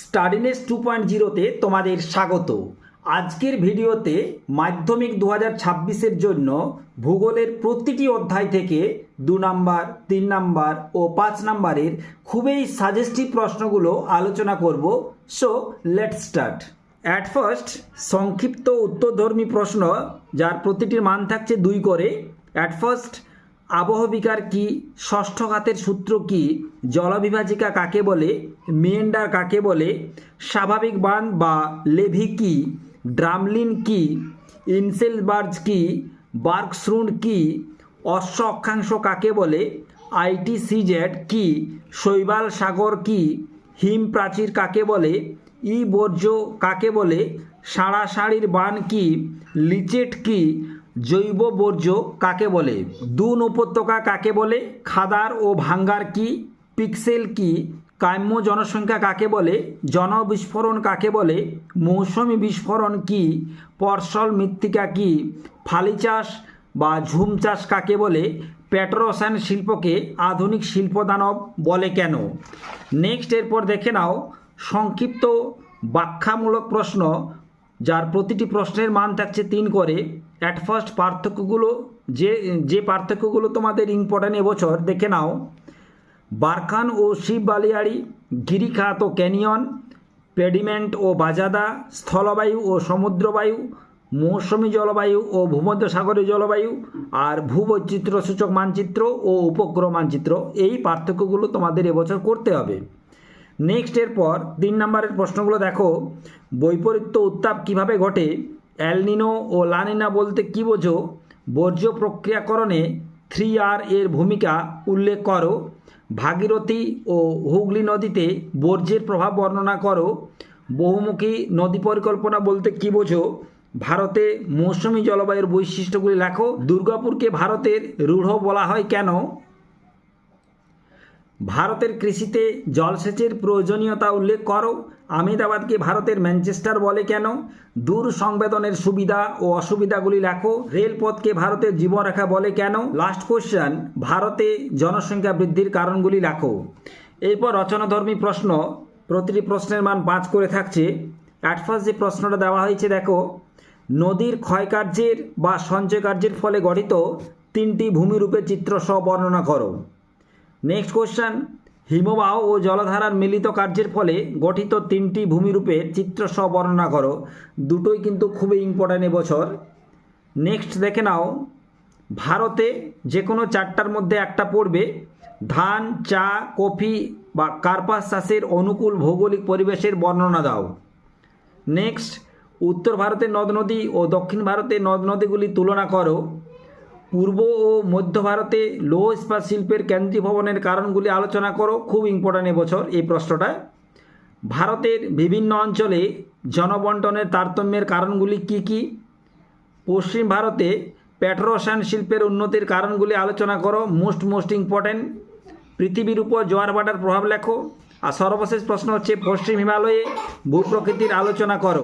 স্টাডিনেস two point জিরোতে তোমাদের স্বাগত। আজকের ভিডিওতে মাধ্যমিক দু হাজার জন্য ভূগোলের প্রতিটি অধ্যায় থেকে দু নাম্বার, তিন নাম্বার ও পাঁচ নাম্বারের খুবই সাজেস্টিভ প্রশ্নগুলো আলোচনা করব। So let start at first সংক্ষিপ্ত উত্তরধর্মী প্রশ্ন, যার প্রতিটির মান থাকছে দুই করে। অ্যাট ফার্স্ট আবহবিকার কি? ষষ্ঠ ঘাতের সূত্র কি? জলবিভাজিকা কাকে বলে? মিয়েন্ডার কাকে বলে? স্বাভাবিক বান বা লেভি কি? ড্রামলিন কি? ইনসেলবার্জ কি? বার্কশ্রুন্ড কি? অশ্ব অক্ষাংশ কাকে বলে? আইটি আইটিসিজেড কি? শৈবাল সাগর কি? হিম প্রাচীর কাকে বলে? ই বর্জ্য কাকে বলে? সাড়াসাড়ির বান কি? লিচেট কি? জৈব বর্জ্য কাকে বলে? দুন উপত্যকা কাকে বলে? খাদার ও ভাঙ্গার কি? পিক্সেল কি? কাম্য জনসংখ্যা কাকে বলে? জনবিস্ফোরণ কাকে বলে? মৌসুমি বিস্ফোরণ কি? পর্সল মৃত্তিকা কি? ফালি চাষ বা ঝুম চাষ কাকে বলে? পেট্রোসান শিল্পকে আধুনিক শিল্পদানব বলে কেন? নেক্সট, এরপর দেখে নাও। সংক্ষিপ্ত ব্যাখ্যামূলক প্রশ্ন, যার প্রতিটি প্রশ্নের মান থাকছে তিন করে। অ্যাট ফার্স্ট পার্থক্যগুলো, যে যে পার্থক্যগুলো তোমাদের ইম্পর্ট্যান্ট এবছর, দেখে নাও। বারখান ও শিব বালিয়াড়ি গিরিখাত ও ক্যানিয়ন, পেডিমেন্ট ও বাজাদা, স্থলবায়ু ও সমুদ্রবায়ু, মৌসুমী জলবায়ু ও ভূমধ্যসাগরীয় জলবায়ু, আর ভূবৈচিত্র্য সূচক মানচিত্র ও উপগ্রহ মানচিত্র। এই পার্থক্যগুলো তোমাদের এবছর করতে হবে। নেক্সট এরপর, তিন নম্বরের প্রশ্নগুলো দেখো। বৈপরীত্য উত্তাপ কীভাবে ঘটে? অ্যালনিনো ও লানিনা বলতে কী বোঝো? বর্জ্য প্রক্রিয়াকরণে থ্রি আর এর ভূমিকা উল্লেখ করো। ভাগীরথী ও হুগলি নদীতে বর্জ্যের প্রভাব বর্ণনা করো। বহুমুখী নদী পরিকল্পনা বলতে কী বোঝো? ভারতে মৌসুমী জলবায়ুর বৈশিষ্ট্যগুলি লেখো। দুর্গাপুরকে ভারতের রূঢ় বলা হয় কেন? ভারতের কৃষিতে জলসেচের প্রয়োজনীয়তা উল্লেখ করো। আহমেদাবাদকে ভারতের ম্যানচেস্টার বলে কেন? দূর সংবেদনের সুবিধা ও অসুবিধাগুলি লেখো। রেলপথকে ভারতের জীবনরেখা বলে কেন? লাস্ট কোশ্চেন ভারতে জনসংখ্যা বৃদ্ধির কারণগুলি লেখো। এরপর রচনাধর্মী প্রশ্ন, প্রতিটি প্রশ্নের মান পাঁচ করে থাকছে। অ্যাট ফার্স্ট যে প্রশ্নটা দেওয়া হয়েছে, দেখো, নদীর ক্ষয়কার্যের বা সঞ্চয় কার্যের ফলে গঠিত তিনটি ভূমিরূপের চিত্র সহ বর্ণনা করো। নেক্সট কোশ্চেন হিমবাহ ও জলধারার মিলিত কার্যের ফলে গঠিত তিনটি ভূমিরূপের চিত্র সহ বর্ণনা করো। দুটোই কিন্তু খুবই ইম্পর্ট্যান্ট এবছর নেক্সট দেখে নাও। ভারতে যে কোনো চারটার মধ্যে একটা পড়বে। ধান, চা, কফি বা কার্পাস চাষের অনুকূল ভৌগোলিক পরিবেশের বর্ণনা দাও। নেক্সট উত্তর ভারতের নদ নদী ও দক্ষিণ ভারতের নদ নদীগুলি তুলনা করো। পূর্ব ও মধ্য ভারতে লৌহ ইস্পাত শিল্পের কেন্দ্রীভবনের কারণগুলি আলোচনা করো, খুব ইম্পর্ট্যান্ট এবছর এই প্রশ্নটা। ভারতের বিভিন্ন অঞ্চলে জনবন্টনের তারতম্যের কারণগুলি কি কি? পশ্চিম ভারতে পেট্রোসান শিল্পের উন্নতির কারণগুলি আলোচনা করো মোস্ট মোস্ট ইম্পর্ট্যান্ট পৃথিবীর উপর জোয়ার ভাটার প্রভাব লেখো। আর সর্বশেষ প্রশ্ন হচ্ছে, পশ্চিম হিমালয়ে ভূপ্রকৃতির আলোচনা করো।